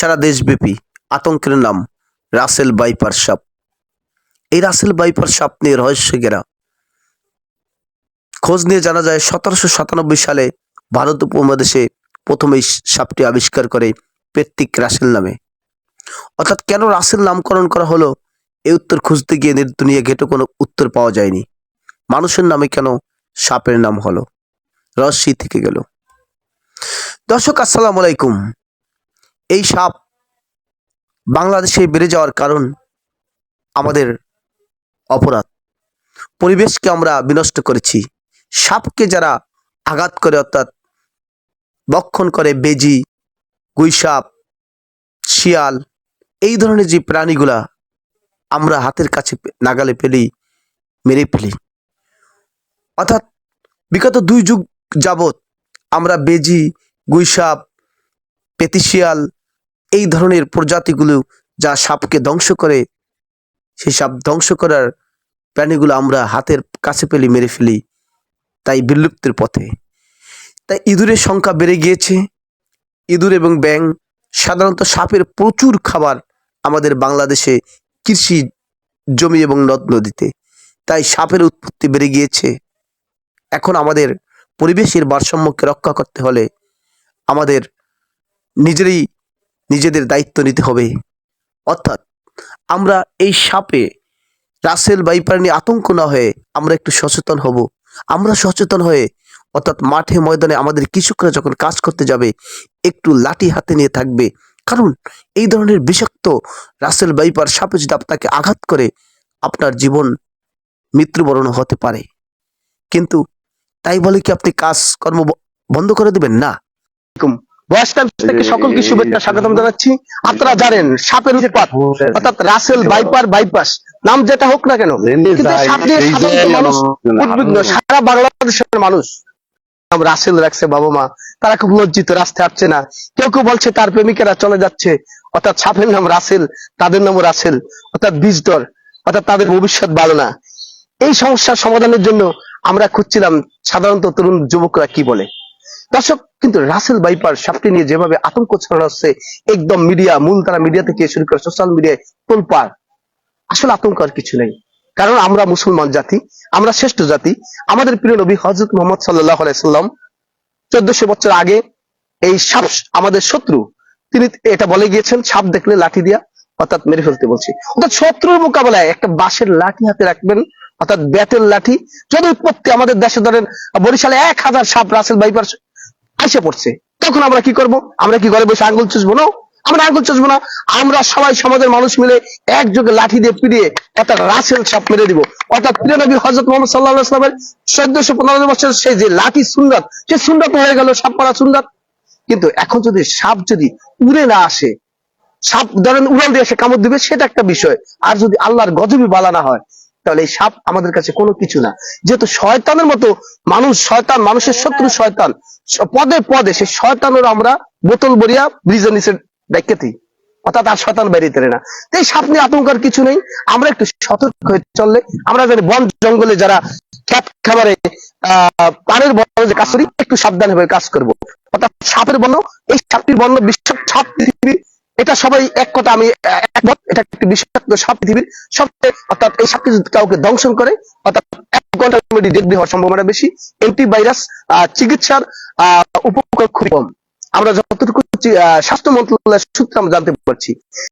সারা দেশব্যাপী আতঙ্কের নাম রাসেল বাইপার সাপ। এই রাসেল বাইপার সাপ নিয়ে রহস্য ঘেরা খোঁজ নিয়ে জানা যায়, সতেরোশো সাতানব্বই সালে ভারত উপমহাদেশে প্রথম এই সাপটি আবিষ্কার করে পেট্রিক রাসেল নামে। অর্থাৎ কেন রাসেল নামকরণ করা হলো, এই উত্তর খুঁজতে গিয়ে দুনিয়া ঘেটে কোনো উত্তর পাওয়া যায়নি। মানুষের নামে কেন সাপের নাম হলো? রহস্যই থেকে গেল। দর্শক, আসসালামু আলাইকুম। এই সাপ বাংলাদেশে বেড়ে যাওয়ার কারণ আমাদের অপরাধ। পরিবেশকে আমরা বিনষ্ট করেছি। সাপকে যারা আঘাত করে অর্থাৎ বক্ষণ করে, বেজি গুইসাপ শিয়াল, এই ধরনের যে প্রাণীগুলা আমরা হাতের কাছে নাগালে পেলেই, মেরে ফেলি। অর্থাৎ বিগত দুই যুগ যাবত আমরা বেজি গুইসাপ পেতিশিয়াল এই ধরনের প্রজাতিগুলো যা সাপকে ধ্বংস করে, সেই সাপ ধ্বংস করার প্রাণীগুলো আমরা হাতের কাছে পেলে মেরে ফেলি, তাই বিলুপ্তির পথে। তাই ইঁদুরের সংখ্যা বেড়ে গিয়েছে। ইঁদুর এবং ব্যাং সাধারণত সাপের প্রচুর খাবার আমাদের বাংলাদেশে কৃষি জমি এবং নদ নদীতে, তাই সাপের উৎপত্তি বেড়ে গিয়েছে। এখন আমাদের পরিবেশের ভারসাম্যকে রক্ষা করতে হলে আমাদের নিজেরই নিজেদের দায়িত্ব নিতে হবে। অর্থাৎ আমরা এই সাপে রাসেল বাইপার নিয়ে আতঙ্ক না হয়ে আমরা একটু সচেতন হব। আমরা সচেতন হয়ে অর্থাৎ মাঠে ময়দানে আমাদের কৃষকরা যখন কাজ করতে যাবে, একটু লাঠি হাতে নিয়ে থাকবে। কারণ এই ধরনের বিষাক্ত রাসেল বাইপার সাপে যদি আপনাকে আঘাত করে, আপনার জীবন মৃত্যুবরণ হতে পারে। কিন্তু তাই বলে কি আপনি কাজ কর্ম বন্ধ করে দেবেন? না। বয়স থেকে সকলকে শুভেচ্ছা স্বাগতম জানাচ্ছি আপনারা জানেন সাপের উৎপাত অর্থাৎ রাসেল বাইপার বাইপাস নাম যেটা হোক না কেন কিন্তু সাপ নিয়ে সাধারণত মানুষ উদ্বিগ্ন সারা বাংলাদেশের মানুষ নাম রাসেল রাখছে বাবা মা তারা খুব লজ্জিত রাস্তায় হাঁটছে না কেউ কেউ বলছে তার প্রেমিকেরা চলে যাচ্ছে অর্থাৎ সাপের নাম রাসেল তাদের নামও রাসেল অর্থাৎ বীজদর অর্থাৎ তাদের ভবিষ্যৎ ভালো না এই সমস্যার সমাধানের জন্য আমরা খুঁজছিলাম সাধারণত তরুণ যুবকরা কি বলে দর্শক, কিন্তু রাসেল বাইপার সাপটি নিয়ে যেভাবে আতঙ্ক ছড়ানো হচ্ছে, একদম মিডিয়া, মূলধারা মিডিয়া থেকে শুরু করে সোশ্যাল মিডিয়ায় তোলপাড়। আসলে আতঙ্ক আর কিছু নেই। কারণ আমরা মুসলমান জাতি, আমরা শ্রেষ্ঠ জাতি। আমাদের প্রিয় নবী হজরত মোহাম্মদ সাল্লাহ সাল্লাম চোদ্দশো বছর আগে এই সাপ, আমাদের শত্রু, তিনি এটা বলে গিয়েছেন, সাপ দেখলে লাঠি দিয়া অর্থাৎ মেরে ফেলতে বলছি। অর্থাৎ শত্রুর মোকাবেলায় একটা বাঁশের লাঠি হাতে রাখবেন, অর্থাৎ ব্যাটের লাঠি। যদি উৎপত্তি আমাদের দেশে ধরেন, বরিশালে এক হাজার সাপ রাসেল বাইপার আইসে পড়ছে, তখন আমরা কি করব? আমরা কি ঘরে বসে আঙ্গুল চুষবো? না আমরা আঙ্গুল চুষবো না। আমরা সবাই সমাজের মানুষ মিলে একযোগে লাঠি দিয়ে পিড়িয়ে অর্থাৎ রাসেল সাপ মেরে দিব। অর্থাৎ প্রিয় নবী হজরত মোহাম্মদ সাল্লাহ ইসলামের চোদ্দশো পনেরো বছর সেই যে লাঠি সুন্দর সে সুন্দর হয়ে গেল সাপ মারা সুন্দর কিন্তু এখন যদি সাপ যদি উড়ে না আসে সাপ ধরেন উড়াল দিয়ে এসে কামড় দিবে, সেটা একটা বিষয়। আর যদি আল্লাহর গজবি বালা না হয়, তাহলে এই সাপ আমাদের কাছে কোনো কিছু না। যেহেতু শয়তানের মতো মানুষ, শয়তান, মানুষের শত্রু শয়তান পদে পদে সেই শয়তানের আমরা বোতল বরিয়া ব্রিজের নিচে ডাইকেতেই অর্থাৎ আর শয়তান বেরিয়ে না। তো এই সাপ নিয়ে আতঙ্কার কিছু নেই। আমরা একটু সতর্ক হয়ে চললে, আমরা জানি বন জঙ্গলে যারা খ্যাত খাবারে পানের বর্ণ যে কাজ করি, একটু সাবধান হয়ে কাজ করব। অর্থাৎ সাপের বর্ণ এই সাপটির বর্ণ বিশ্ব সাপ পৃথিবীর এটা সবাই এক কথা আমি একমত। এটা একটি বিষাক্ত সাপ পৃথিবীর সবচেয়ে, অর্থাৎ এই সাপটি যদি কাউকে দংশন করে, অর্থাৎ এক ঘণ্টার মধ্যে ডেড হওয়ার সম্ভাবনা বেশি। অ্যান্টিভাইরাস চিকিৎসার উপকার খুব কম। আমরা যতটুকু স্বাস্থ্য মন্ত্রণালয়ের সূত্রে আমরা জানতে পারছি